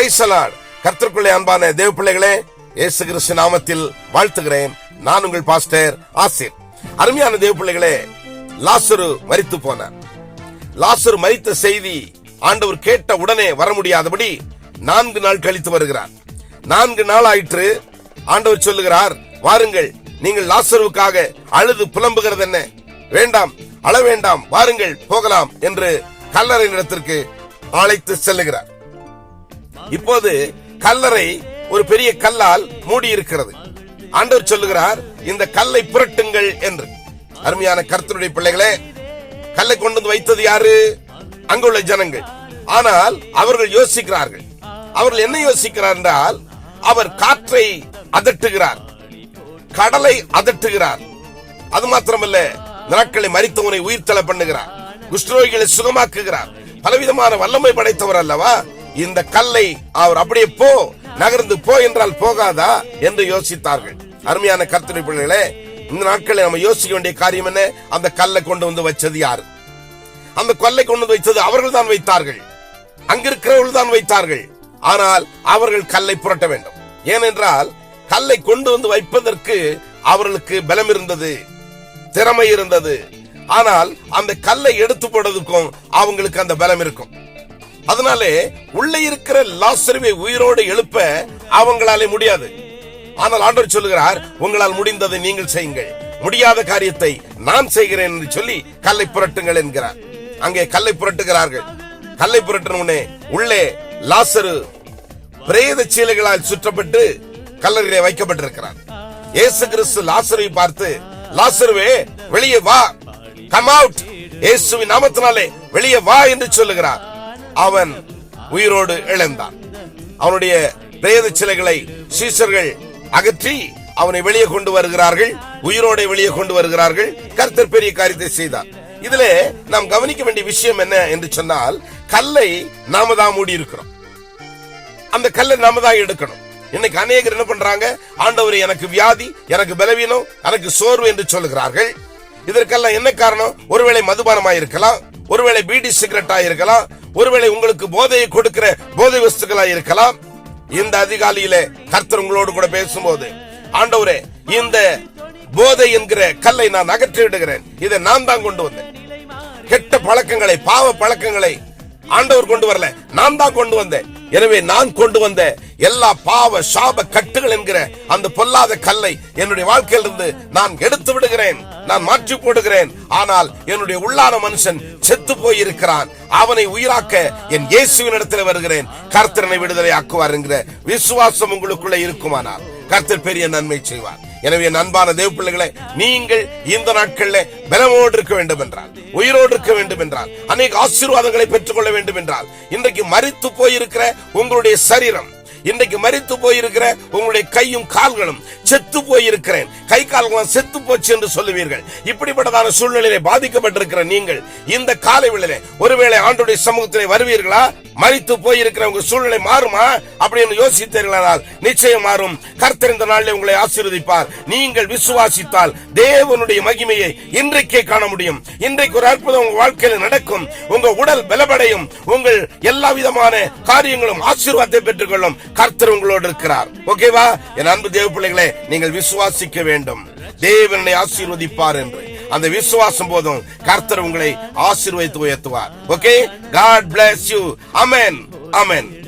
பிரைசலாட் கர்த்தருக்குள்ளே அன்பான தேவ பிள்ளைகளே இயேசு கிறிஸ்து நாமத்தில் வாழ்த்துகிறேன். நான் உங்கள் பாஸ்டர் ஆசிர். அருமையான தேவ பிள்ளைகளே லாசரு மறித்து போனார். லாசரு மரித்த செய்தி ஆண்டவர் கேட்ட உடனே வர முடியாதபடி நான்கு நாள் கழித்து வருகிறார். நான்கு நாள் ஆயிற்று ஆண்டவர் சொல்லுகிறார் வாருங்கள் நீங்கள் லாசருவுக்காக அழுது புலம்புகிறது என்ன? வேண்டாம் அழ வேண்டாம் வாருங்கள் போகலாம் என்று கல்லறை இடத்திற்கு அழைத்து செல்லுகிறார். இப்போது கல்லறை ஒரு பெரிய கல்லால் மூடி இருக்கிறது ஆண்டவர் சொல்லுகிறார் இந்த கல்லை புரட்டுங்கள் என்று. அருமையான கர்த்தருடைய பிள்ளைகளே கல்லை கொண்டு வந்து வைத்தது யாரு? அங்குள்ள ஜனங்கள். ஆனால் அவர்கள் யோசிக்கிறார்கள். அவர்கள் என்ன யோசிக்கிறார் என்றால் அவர் காற்றை அதட்டுகிறார். கடலை அதட்டுகிறார். அது மாத்திரமல்ல இந்த நாட்களை மரித்தவனை உயிர்த்தலை பண்ணுகிறார். குஷ்டரோகிகளை சுகமாக்குகிறார். பலவிதமான வல்லமை படைத்தவர் அல்லவா? இந்த கல்லை அவர் அப்படியே போ நகர்ந்து போ என்றால் போகாதா என்று யோசித்தார்கள். அருமையான கர்த்தனை பிள்ளைகளே இந்த நாட்களில் நம்ம யோசிக்க வேண்டிய காரியம் என்ன? அந்த கல்லை கொண்டு வந்து வச்சது யாரு? அந்த கொல்லை கொண்டு வந்து வைத்தது அவர்கள் தான் வைத்தார்கள். அங்கிருக்கிறவர்கள் தான் வைத்தார்கள். ஆனால் அவர்கள் கல்லை புரட்ட வேண்டும். ஏனென்றால் கல்லை கொண்டு வந்து வைப்பதற்கு அவர்களுக்கு பலம் இருந்தது திறமை இருந்தது. ஆனால் அந்த கல்லை எடுத்து போடுறதுக்கும் அவங்களுக்கு அந்த பலம் இருக்கும். அதனாலே உள்ளே இருக்கிற லாசருவை உயிரோடு எழுப்ப அவங்களாலே முடியாது. ஆனால் ஆண்டவர் சொல்லுகிறார் உங்களால் முடிந்ததை நீங்கள் செய்யுங்கள். முடியாத காரியத்தை நான் செய்கிறேன் என்று சொல்லி கல்லை புரட்டுங்கள் என்கிறார். அங்கே கல்லை புரட்டுகிறார்கள். கல்லை புரட்டினே உள்ளே லாசரு பிரேத சீலைகளால் சுற்றப்பட்டு கல்லறையிலே வைக்கப்பட்டிருக்கிறார். இயேசு கிறிஸ்து லாசரை பார்த்து லாசருவே வெளியே வா. கம் அவுட் இயேசுவின் நாமத்தினாலே வெளியே வா என்று சொல்லுகிறார். அவன் உயிரோடு இழந்தான் அவனுடைய பிரேத சிலைகளை சீசர்கள் அகற்றி அவனை வெளியே கொண்டு வருகிறார்கள் உயிரோட வெளியே கொண்டு வருகிறார்கள். கர்த்தர் பெரிய காரியத்தை செய்தார். இதுல நாம் கவனிக்க வேண்டிய விஷயம் என்ன என்று சொன்னால் கல்லை நாம தான் மூடி இருக்கிறோம் அந்த கல்லை நாம தான் எடுக்கணும். இன்னைக்கு அநேகர் என்ன பண்றாங்க? ஆண்டவர் எனக்கு வியாதி எனக்கு பலவீனம் எனக்கு சோர்வு என்று சொல்லுகிறார்கள். இதற்கெல்லாம் என்ன காரணம்? ஒருவேளை மதுபானமாயிருக்கலாம் ஒருவேளை பீடி சிகரெட்டா இருக்கலாம் ஒருவேளை உங்களுக்கு போதையை கொடுக்கிற போதை வஸ்துக்களா இருக்கலாம். இந்த அதிகாலியில கர்த்தர் உங்களோடு கூட பேசும்போது ஆண்டவரே இந்த போதை என்கிற கல்லை நான் அகற்றி விடுகிறேன். இதை நான் தான் கொண்டு வந்தேன். கெட்ட பழக்கங்களை பாவ பழக்கங்களை ஆண்டவர் கொண்டு வரல. நான் தான் கொண்டு வந்தேன். எனவே நான் கொண்டு வந்த எல்லா பாவ சாப கட்டுகள் என்கிற அந்த பொல்லாத கல்லை என்னுடைய வாழ்க்கையிலிருந்து நான் எடுத்து விடுகிறேன். நான் மாற்றி போடுகிறேன். ஆனால் என்னுடைய உள்ளான மனுஷன் செத்து போயிருக்கிறான். அவனை உயிராக்க என் இயேசுவின் இடத்துல வருகிறேன். கர்த்தரனை விடுதலை ஆக்குவார் என்கிற விசுவாசம் உங்களுக்குள்ள இருக்குமானால் கர்த்தர் பெரிய நன்மை செய்வார். எனவே அன்பான தேவ பிள்ளைகளை நீங்கள் இந்த நாட்களில் பலமோடு இருக்க வேண்டும் என்றால் உயிரோடு இருக்க வேண்டும் என்றால் அநேக ஆசீர்வாதங்களை பெற்றுக்கொள்ள வேண்டும் என்றால் இன்றைக்கு மறித்து போயிருக்கிற உங்களுடைய சரீரம் இன்றைக்கு மறித்து போயிருக்கிற உங்களுடைய கையும் கால்களும் செத்து போயிருக்கிறேன். கை கால்களும் செத்து போச்சு என்று சொல்லுவீர்கள். இப்படிப்பட்டதான சூழ்நிலையிலே பாதிக்கப்பட்டிருக்கிற நீங்கள் இந்த காலை வேளையிலே ஒருவேளை ஆண்டுடைய சமூகத்திலே வருவீர்களா? மறித்து போயிருக்கிற உங்க சூழ்நிலை மாறுமா? அப்படின்னு யோசித்தீர்களானால் நிச்சயம் மாறும். கர்த்தர் இந்த நாளில் உங்களை ஆசீர்வதிப்பார். நீங்கள் விசுவாசித்தால் தேவனுடைய மகிமையை இன்றைக்கே காண முடியும். இன்றைக்கு ஒரு அற்புதம் உங்க வாழ்க்கையில் நடக்கும். உங்க உடல் பலப்படையும் உங்கள் எல்லா விதமான காரியங்களும் ஆசீர்வாதத்தை பெற்றுக்கொள்ளும் கர்த்தர் உங்களோடு இருக்கிறார். ஓகேவா? என் அன்பு தேவ பிள்ளைகளே நீங்கள் விசுவாசிக்க வேண்டும். தேவனை ஆசீர்வதிப்பார் என்று. அந்த விசுவாசம் போதும். கர்த்தர் உங்களை ஆசீர்வதித்து உயர்த்துவார். Okay God bless you amen amen